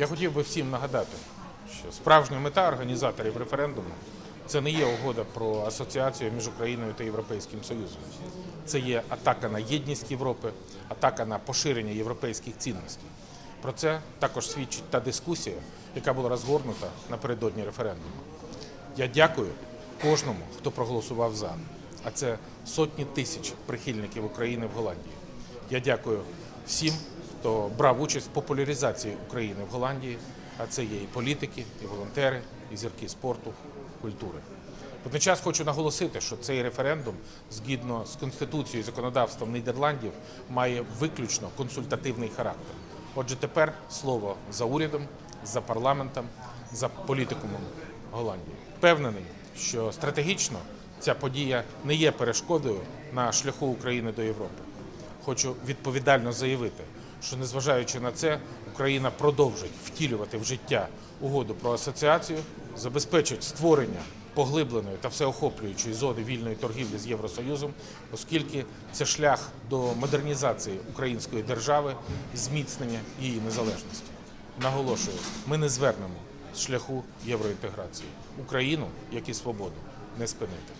Я хотів би всім нагадати, що справжня мета організаторів референдуму це не є угода про асоціацію між Україною та Європейським Союзом. Це є атака на єдність Європи, атака на поширення європейських цінностей. Про це також свідчить та дискусія, яка була розгорнута напередодні референдуму. Я дякую кожному, хто проголосував за. А це сотні тисяч прихильників України в Голландії. Я дякую всім, хто брав участь в популяризації України в Голландії. А це є і політики, і волонтери, і зірки спорту, культури. Водночас хочу наголосити, що цей референдум, згідно з конституцією і законодавством Нідерландів, має виключно консультативний характер. Отже, тепер слово за урядом, за парламентом, за політикумом Голландії. Впевнений, що стратегічно ця подія не є перешкодою на шляху України до Європи. Хочу відповідально заявити, що незважаючи на це, Україна продовжить втілювати в життя угоду про асоціацію, забезпечить створення поглибленої та всеохоплюючої зони вільної торгівлі з Євросоюзом, оскільки це шлях до модернізації української держави зміцнення її незалежності. Наголошую, ми не звернемо з шляху євроінтеграції Україну, як і свободу, не спинити.